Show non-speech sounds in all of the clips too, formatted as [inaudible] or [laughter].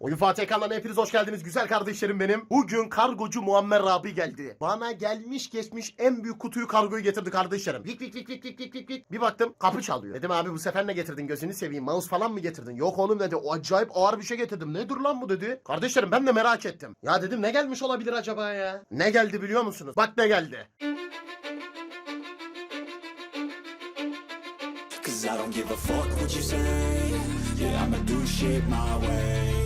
Oyun Fatih Ekran'dan hepiniz hoş geldiniz güzel kardeşlerim benim. Bugün kargocu Muammer abi geldi. Bana gelmiş geçmiş en büyük kutuyu kargoyu getirdi kardeşlerim. Vik vik vik vik vik vik vik vik. Bir baktım kapı çalıyor. Dedim abi bu sefer ne getirdin gözünü seveyim mouse falan mı getirdin? Yok oğlum dedi o acayip ağır bir şey getirdim. Nedir lan bu dedi. Kardeşlerim ben de merak ettim. Ya dedim ne gelmiş olabilir acaba ya? Ne geldi biliyor musunuz? Bak ne geldi. Cause I don't give a fuck what you say. Yeah, I'ma do shit my way.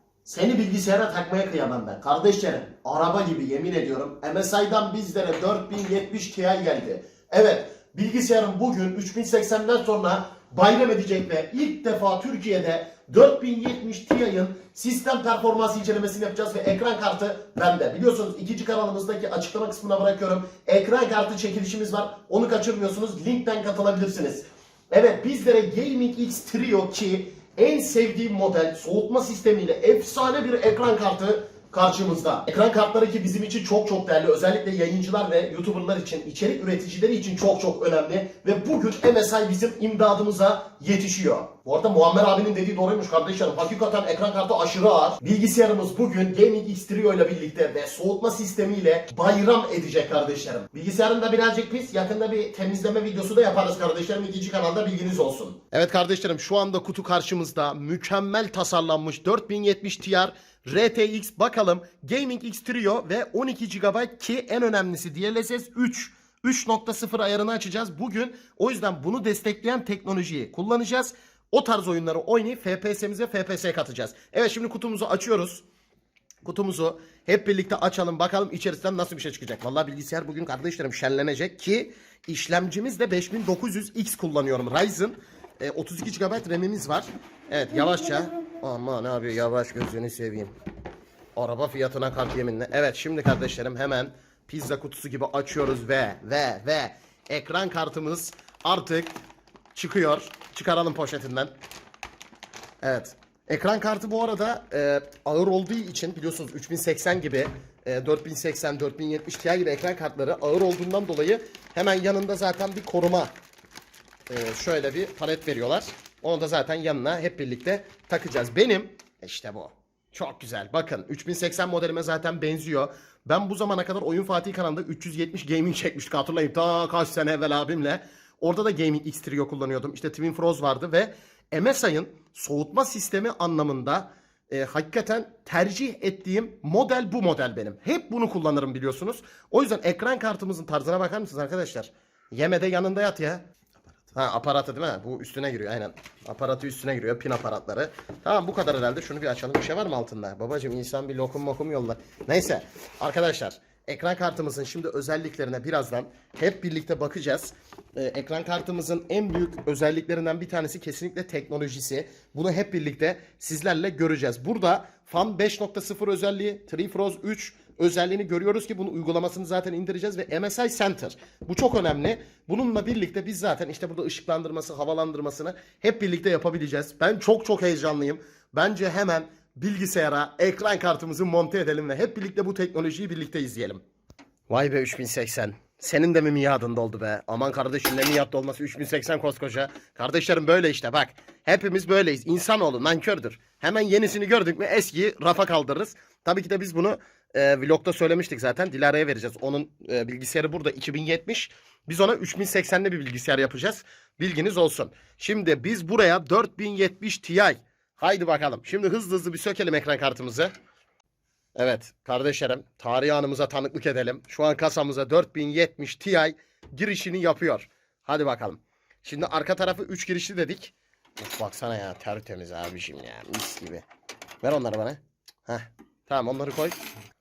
Seni bilgisayara takmaya kıyamam ben. Kardeşlerim araba gibi yemin ediyorum. MSI'dan bizlere 4070 Ti geldi. Evet bilgisayarım bugün 3080'den sonra bayram edecek ve ilk defa Türkiye'de 4070 Ti'nin sistem performans incelemesini yapacağız ve ekran kartı bende. Biliyorsunuz ikinci kanalımızdaki açıklama kısmına bırakıyorum. Ekran kartı çekilişimiz var. Onu kaçırmıyorsunuz. Linkten katılabilirsiniz. Evet bizlere Gaming X Trio ki en sevdiğim model soğutma sistemiyle efsane bir ekran kartı karşımızda. Ekran kartları ki bizim için çok çok değerli. Özellikle yayıncılar ve YouTuber'lar için, içerik üreticileri için çok çok önemli. Ve bugün MSI bizim imdadımıza yetişiyor. Bu arada Muammer abinin dediği doğruymuş kardeşlerim. Hakikaten ekran kartı aşırı ağır. Bilgisayarımız bugün Gaming X Trio ile birlikte ve soğutma sistemiyle bayram edecek kardeşlerim. Bilgisayarım da birazcık pis. Yakında bir temizleme videosu da yaparız kardeşlerim. İkinci kanalda bilginiz olsun. Evet kardeşlerim şu anda kutu karşımızda mükemmel tasarlanmış 4070 Ti RTX bakalım Gaming X Trio ve 12 GB ki en önemlisi DLSS 3 3.0 ayarını açacağız. Bugün o yüzden bunu destekleyen teknolojiyi kullanacağız. O tarz oyunları oynayıp FPS'imize FPS katacağız. Evet şimdi kutumuzu açıyoruz. Kutumuzu hep birlikte açalım bakalım içerisinden nasıl bir şey çıkacak. Vallahi bilgisayar bugün kardeşlerim şenlenecek ki işlemcimiz de 5900X kullanıyorum. Ryzen e, 32 GB RAM'imiz var. Evet yavaşça. Aman abi yavaş gözünü seveyim. Araba fiyatına kart yeminle. Evet şimdi kardeşlerim hemen pizza kutusu gibi açıyoruz ve ve ve ekran kartımız artık çıkıyor. Çıkaralım poşetinden. Evet. Ekran kartı bu arada e, ağır olduğu için biliyorsunuz 3080 gibi e, 4080, 4070 Ti gibi ekran kartları ağır olduğundan dolayı hemen yanında zaten bir koruma e, şöyle bir palet veriyorlar. Onu da zaten yanına hep birlikte takacağız. Benim işte bu. Çok güzel. Bakın 3080 modelime zaten benziyor. Ben bu zamana kadar Oyun Fatih kanalında 370 gaming çekmiştik hatırlayın. Ta kaç sene evvel abimle. Orada da Gaming X Trio kullanıyordum. İşte Twin Froze vardı ve MSI'ın soğutma sistemi anlamında e, hakikaten tercih ettiğim model bu model benim. Hep bunu kullanırım biliyorsunuz. O yüzden ekran kartımızın tarzına bakar mısınız arkadaşlar? Yemede yanında yat ya. Ha aparatı değil mi? Bu üstüne giriyor aynen. Aparatı üstüne giriyor. Pin aparatları. Tamam bu kadar herhalde. Şunu bir açalım. Bir şey var mı altında? Babacım insan bir lokum mokum yollar. Neyse. Arkadaşlar ekran kartımızın şimdi özelliklerine birazdan hep birlikte bakacağız. Ee, ekran kartımızın en büyük özelliklerinden bir tanesi kesinlikle teknolojisi. Bunu hep birlikte sizlerle göreceğiz. Burada FAN 5.0 özelliği, TreeFroze 3 özelliğini görüyoruz ki bunun uygulamasını zaten indireceğiz ve MSI Center. Bu çok önemli. Bununla birlikte biz zaten işte burada ışıklandırması, havalandırmasını hep birlikte yapabileceğiz. Ben çok çok heyecanlıyım. Bence hemen bilgisayara ekran kartımızı monte edelim ve hep birlikte bu teknolojiyi birlikte izleyelim. Vay be 3080. Senin de mi miadın doldu be? Aman kardeşim ne miad dolması 3080 koskoca. Kardeşlerim böyle işte bak. Hepimiz böyleyiz. İnsanoğlu nankördür. Hemen yenisini gördük mü eskiyi rafa kaldırırız. Tabii ki de biz bunu e, vlogda söylemiştik zaten. Dilara'ya vereceğiz. Onun e, bilgisayarı burada 2070. Biz ona 3080'li bir bilgisayar yapacağız. Bilginiz olsun. Şimdi biz buraya 4070 Ti. Haydi bakalım. Şimdi hızlı hızlı bir sökelim ekran kartımızı. Evet kardeşlerim tarihi anımıza tanıklık edelim. Şu an kasamıza 4070 Ti girişini yapıyor. Hadi bakalım. Şimdi arka tarafı 3 girişli dedik. Of, baksana ya tertemiz abişim ya mis gibi. Ver onları bana. Heh. Tamam onları koy.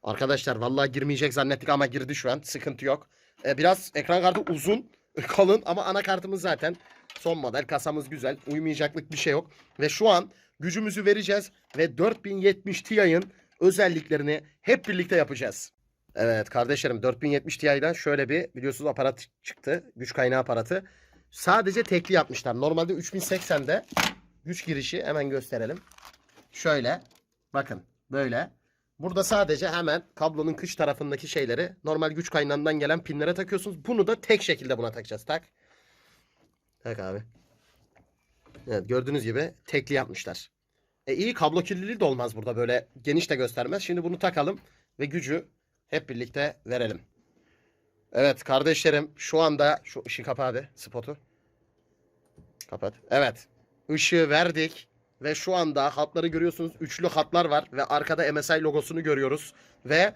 Arkadaşlar vallahi girmeyecek zannettik ama girdi şu an. Sıkıntı yok. Ee, biraz ekran kartı uzun, [laughs] kalın ama anakartımız zaten son model. Kasamız güzel. Uymayacaklık bir şey yok. Ve şu an gücümüzü vereceğiz ve 4070 Ti'nin özelliklerini hep birlikte yapacağız. Evet kardeşlerim 4070 Ti'den şöyle bir biliyorsunuz aparat çıktı. Güç kaynağı aparatı. Sadece tekli yapmışlar. Normalde 3080'de güç girişi hemen gösterelim. Şöyle bakın böyle. Burada sadece hemen kablonun kış tarafındaki şeyleri normal güç kaynağından gelen pinlere takıyorsunuz. Bunu da tek şekilde buna takacağız. Tak. Tak abi. Evet gördüğünüz gibi tekli yapmışlar. E iyi kablo kirliliği de olmaz burada böyle geniş de göstermez. Şimdi bunu takalım ve gücü hep birlikte verelim. Evet kardeşlerim şu anda şu ışığı kapa abi spotu. Kapat. Evet. Işığı verdik ve şu anda hatları görüyorsunuz. Üçlü hatlar var ve arkada MSI logosunu görüyoruz ve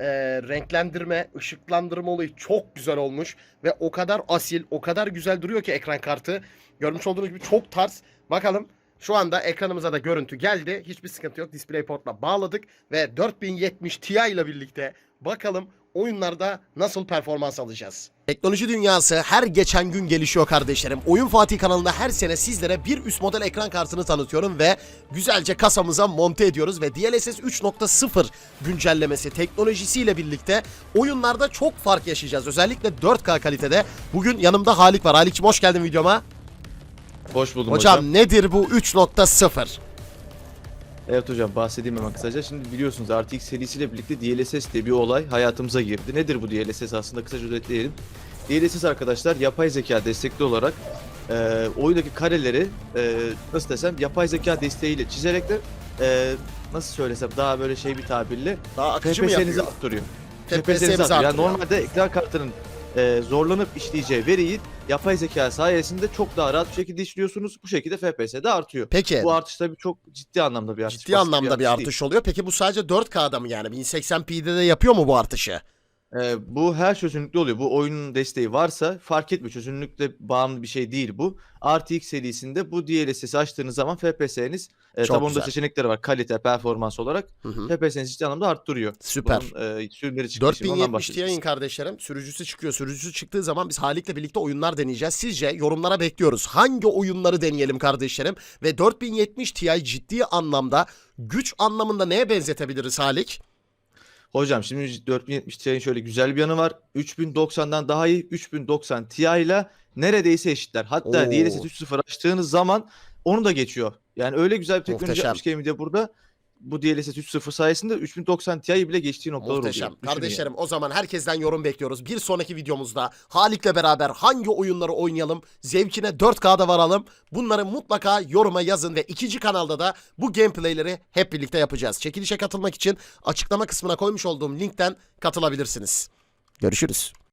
e, renklendirme, ışıklandırma olayı çok güzel olmuş ve o kadar asil, o kadar güzel duruyor ki ekran kartı. Görmüş olduğunuz gibi çok tarz. Bakalım şu anda ekranımıza da görüntü geldi. Hiçbir sıkıntı yok. DisplayPort'la bağladık ve 4070 Ti ile birlikte bakalım oyunlarda nasıl performans alacağız. Teknoloji dünyası her geçen gün gelişiyor kardeşlerim. Oyun Fatih kanalında her sene sizlere bir üst model ekran kartını tanıtıyorum ve güzelce kasamıza monte ediyoruz ve DLSS 3.0 güncellemesi teknolojisiyle birlikte oyunlarda çok fark yaşayacağız. Özellikle 4K kalitede. Bugün yanımda Halik var. Halik'cim hoş geldin videoma. Hoş buldum Hocam, hocam. nedir bu 3.0? Evet hocam bahsedeyim hemen kısaca. Şimdi biliyorsunuz RTX serisiyle birlikte DLSS diye bir olay hayatımıza girdi. Nedir bu DLSS aslında kısaca özetleyelim. DLSS arkadaşlar yapay zeka destekli olarak e, oyundaki kareleri e, nasıl desem yapay zeka desteğiyle çizerek de e, nasıl söylesem daha böyle şey bir tabirle Daha akıcı mı FPS'nizi yapıyor? arttırıyor. FPS'nizi arttırıyor. Yani normalde ekran kartının e, zorlanıp işleyeceği veriyi yapay zeka sayesinde çok daha rahat bir şekilde işliyorsunuz. Bu şekilde FPS de artıyor. Peki Bu artış tabii çok ciddi anlamda bir artış. ciddi basit anlamda bir değil. artış oluyor. Peki bu sadece 4K'da mı yani? 1080p'de de yapıyor mu bu artışı? Ee, bu her çözünürlükte oluyor. Bu oyunun desteği varsa fark etmiyor. Çözünürlükle bağımlı bir şey değil bu. RTX serisinde bu DLSS'i açtığınız zaman FPS'niz e, Çok tabi güzel. seçenekleri var. Kalite, performans olarak Hı hı. FPS'nizi ciddi anlamda arttırıyor. Süper. Bunun e, sürümleri çıkıyor. Şimdi ondan 4070 bahsedeceğiz. Ti'nin kardeşlerim sürücüsü çıkıyor. Sürücüsü çıktığı zaman biz Halik'le birlikte oyunlar deneyeceğiz. Sizce yorumlara bekliyoruz. Hangi oyunları deneyelim kardeşlerim? Ve 4070 Ti ciddi anlamda güç anlamında neye benzetebiliriz Halik? Hocam şimdi 4070 Ti'nin şöyle güzel bir yanı var. 3090'dan daha iyi 3090 Ti ile neredeyse eşitler. Hatta Oo. DLSS 3.0 açtığınız zaman onu da geçiyor. Yani öyle güzel bir teknoloji Muhteşem. yapmış ki Nvidia burada. Bu DLSS 3.0 sayesinde 3090 Ti'yi bile geçtiği noktalar Muhteşem. oluyor. Düşünün Kardeşlerim o zaman herkesten yorum bekliyoruz. Bir sonraki videomuzda Halik'le beraber hangi oyunları oynayalım, zevkine 4K'da varalım. Bunları mutlaka yoruma yazın ve ikinci kanalda da bu gameplayleri hep birlikte yapacağız. Çekilişe katılmak için açıklama kısmına koymuş olduğum linkten katılabilirsiniz. Görüşürüz.